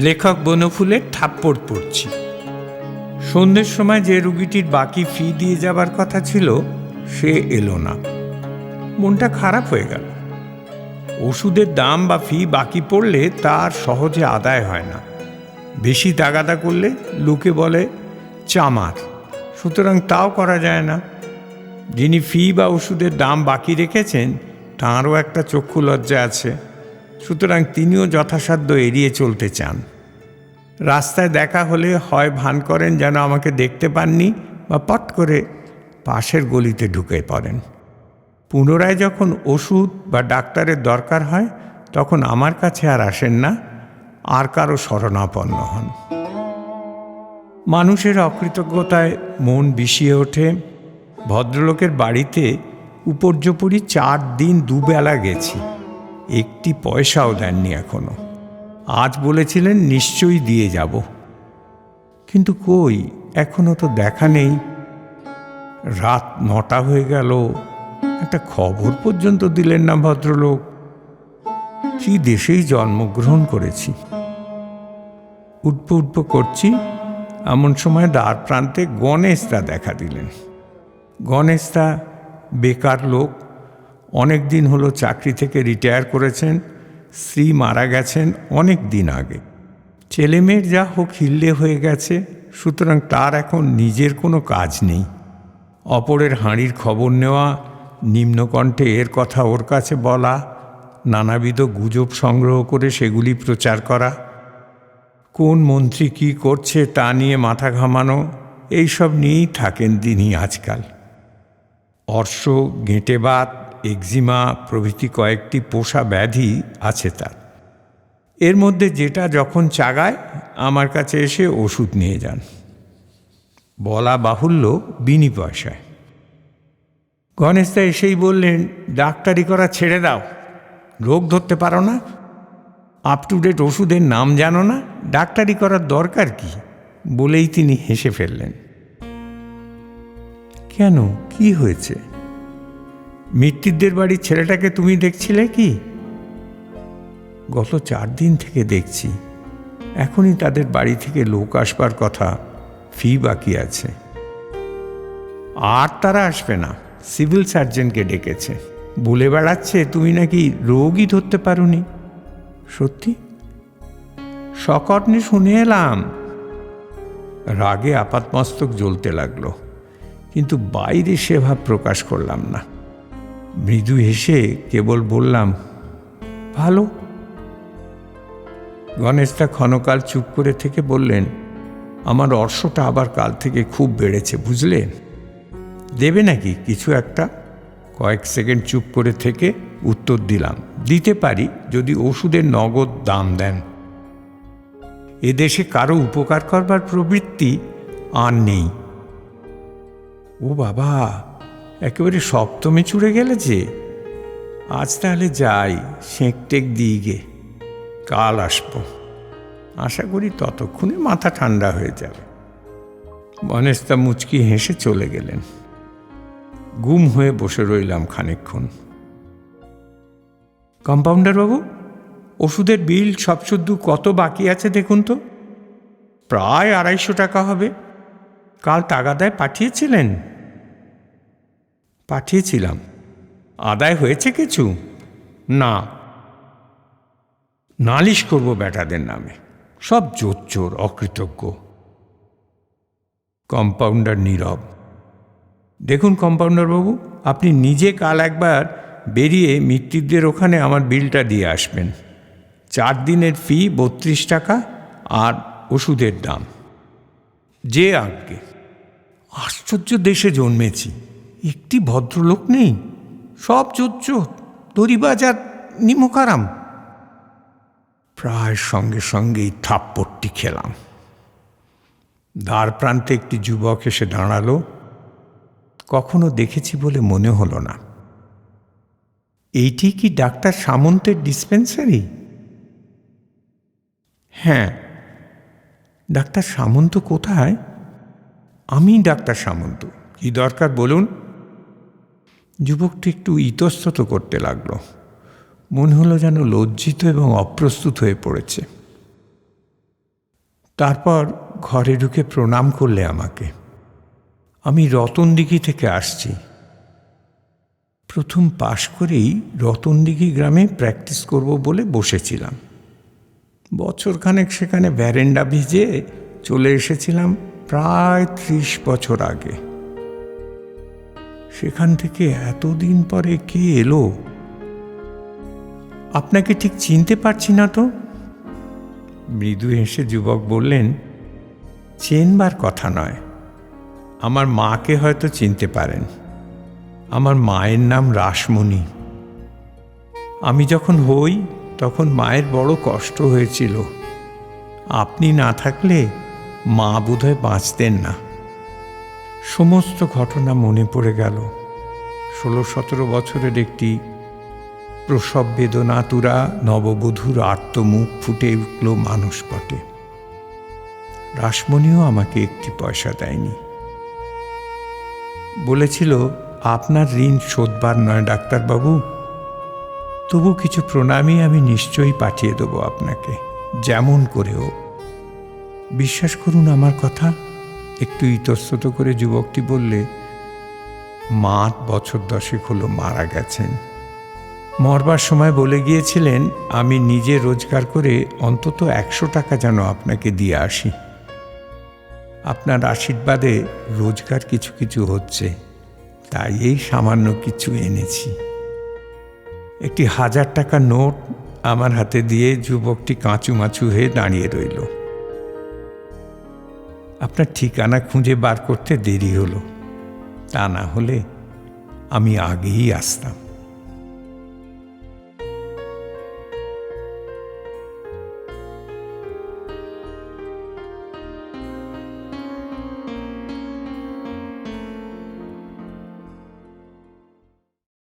লেখক বনফুলের থাপ্পড় পড়ছি। সন্ধ্যের সময় যে রুগীটির বাকি ফি দিয়ে যাবার কথা ছিল, সে এলো না। মনটা খারাপ হয়ে গেল। ওষুধের দাম বা ফি বাকি পড়লে তার সহজে আদায় হয় না। বেশি তাগাদা করলে লোকে বলে, চামার, সুতরাং তাও করা যায় না। যিনি ফি বা ওষুধের দাম বাকি রেখেছেন, তাঁরও একটা চক্ষু লজ্জা আছে। সুতরাং তিনিও যথাসাধ্য এড়িয়ে চলতে চান। রাস্তায় দেখা হলে হয় ভান করেন যেন আমাকে দেখতে পাননি বা পট করে পাশের গলিতে ঢুকে পড়েন। পুনরায় যখন ওষুধ বা ডাক্তারের দরকার হয়, তখন আমার কাছে আর আসেন না, আর কারও শরণাপন্ন হন। মানুষের অকৃতজ্ঞতায় মন বিষিয়ে ওঠে। ভদ্রলোকের বাড়িতে উপর্যপরি চার দিন দুবেলা গেছি। একটি পয়সাও দেননি এখনও। আজ বলেছিলেন, নিশ্চয়ই দিয়ে যাব। কিন্তু কই, এখনও তো দেখা নেই। রাত নটা হয়ে গেল, একটা খবর পর্যন্ত দিলেন না ভদ্রলোক। কি দেশেই জন্মগ্রহণ করেছি। উঠবো উঠবো করছি, এমন সময় দ্বার প্রান্তে গণেশদা দেখা দিলেন। গণেশদা বেকার লোক অনেক দিন হলো চাকরি থেকে রিটায়ার করেছেন, স্ত্রী মারা গেছেন অনেক দিন আগে। ছেলেমেয়ের যা হোক হিল্লে হয়ে গেছে, সুতরাং তার এখন নিজের কোনো কাজ নেই। অপরের হাঁড়ির খবর নেওয়া, নিম্নকণ্ঠে এর কথা ওর কাছে বলা, নানাবিধ গুজব সংগ্রহ করে সেগুলি প্রচার করা, কোন মন্ত্রী কি করছে তা নিয়ে মাথা ঘামানো, এইসব নিয়েই থাকেন তিনি আজকাল। অর্শ গেঁটেবাত এক্সিমা প্রভৃতি কয়েকটি পোষা ব্যাধি আছে তার। এর মধ্যে যেটা যখন চাগায়, আমার কাছে এসে ওষুধ নিয়ে যান। বলা বাহুল্য বিনি পয়সায়। গণেশদা এসেই বললেন, ডাক্তারি করা ছেড়ে দাও। রোগ ধরতে পারো না। আপ টু ডেট ওষুধের নাম জানো না। ডাক্তারি করার দরকার কি? বলেই তিনি হেসে ফেললেন। কেন? কি হয়েছে? মিত্তিরদের বাড়ির ছেলেটাকে তুমি দেখছিলে কি? গত চার দিন থেকে দেখছি। এখনই তাদের বাড়ি থেকে লোক আসবার কথা ফি বাকি আছে। আর তারা আসবে না। সিভিল সার্জনকে ডেকেছে। বলে বেড়াচ্ছে, তুমি নাকি রোগই ধরতে পারোনি? সত্যি? সকর্ণে শুনে এলাম। রাগে আপাতমস্তক জ্বলতে লাগল। কিন্তু বাইরে সে ভাব প্রকাশ করলাম না। মৃদু হেসে কেবল বললাম, ভালো। গণেশদা ক্ষণকাল চুপ করে থেকে বললেন, আমার অর্শটা আবার কাল থেকে খুব বেড়েছে বুঝলেন দেবে নাকি কিছু একটা? কয়েক সেকেন্ড চুপ করে থেকে উত্তর দিলাম, দিতে পারি, যদি ওষুধের নগদ দাম দেন। এদেশে কারও উপকার করবার প্রবৃত্তি আর নেই। ও বাবা একেবারে সপ্তমে চুড়ে গেলে যে। আজ তাহলে যাই সেঁক টেক দিই গে। কাল আসব। আশা করি ততক্ষণে মাথা ঠান্ডা হয়ে যাবে। বনেস্তা মুচকি হেসে চলে গেলেন। গুম হয়ে বসে রইলাম খানিকক্ষণ। কম্পাউন্ডার বাবু ওষুধের বিল সব শুদ্ধ কত বাকি আছে দেখুন তো? প্রায় আড়াইশো টাকা হবে। কাল তাগাদায় পাঠিয়েছিলেন। পাঠিয়েছিলাম। আদায় হয়েছে কিছু? না। নালিশ করব বেটাদের নামে। সব জোচ্চোর, অকৃতজ্ঞ। কম্পাউন্ডার নীরব। দেখুন কম্পাউন্ডার বাবু আপনি নিজে কাল একবার বেরিয়ে মিত্রদের ওখানে আমার বিলটা দিয়ে আসবেন। চার দিনের ফি বত্রিশ টাকা আর ওষুধের দাম। যে আজ্ঞে। আশ্চর্য দেশে জন্মেছি। একটি ভদ্রলোক নেই। সব চোর দড়িবাজ আর নিমকারাম। প্রায় সঙ্গে সঙ্গেই থাপ্পড়টি খেলাম। দ্বার প্রান্তে একটি যুবক এসে দাঁড়াল। কখনো দেখেছি বলে মনে হলো না। এইটি কি ডাক্তার সামন্তের ডিসপেন্সারি? হ্যাঁ। ডাক্তার সামন্ত কোথায়? আমি ডাক্তার সামন্ত। কি দরকার বলুন? যুবকটি একটু ইতস্তত করতে লাগল। মনে হলো যেন লজ্জিত এবং অপ্রস্তুত হয়ে পড়েছে। তারপর ঘরে ঢুকে প্রণাম করলে আমাকে। আমি রতনদিঘি থেকে আসছি। প্রথম পাশ করেই রতনদিঘি গ্রামে প্র্যাকটিস করব বলে বসেছিলাম। বছরখানেক সেখানে ব্যারেন্ডা ভিজে চলে এসেছিলাম প্রায় ত্রিশ বছর আগে। সেখান থেকে এতদিন পরে কে এলো? আপনাকে ঠিক চিনতে পারছি না তো। মৃদু হেসে যুবক বললেন, চেনবার কথা নয়। আমার মাকে হয়তো চিনতে পারেন। আমার মায়ের নাম রাসমণি। আমি যখন হই, তখন মায়ের বড় কষ্ট হয়েছিল। আপনি না থাকলে মা বোধহয় বাঁচতেন না। সমস্ত ঘটনা মনে পড়ে গেল। ষোলো সতেরো বছরের একটি প্রসব বেদনাতুরা নববধূর আত্মমুখ ফুটে উঠল মানসপটে রাসমণিও আমাকে একটি পয়সা দেয়নি। বলেছিল, আপনার ঋণ শোধবার নয়, ডাক্তারবাবু। তবু কিছু প্রণামী আমি নিশ্চয়ই পাঠিয়ে দেবো আপনাকে, যেমন করেও। বিশ্বাস করুন আমার কথা একটু ইতস্তত করে যুবকটি বললে মা বছর দশেক হলো মারা গেছেন। মরবার সময় বলে গিয়েছিলেন, আমি নিজে রোজগার করে অন্তত একশো টাকা যেন আপনাকে দিয়ে আসি। আপনার আশীর্বাদে রোজগার কিছু কিছু হচ্ছে, তাই এই সামান্য কিছু এনেছি। একটি হাজার টাকা নোট আমার হাতে দিয়ে যুবকটি কাঁচু কাঁচুমাচু হয়ে দাঁড়িয়ে রইল। আপনার ঠিকানা খুঁজে বার করতে দেরি হলো। তা না হলে আমি আগেই আসতাম।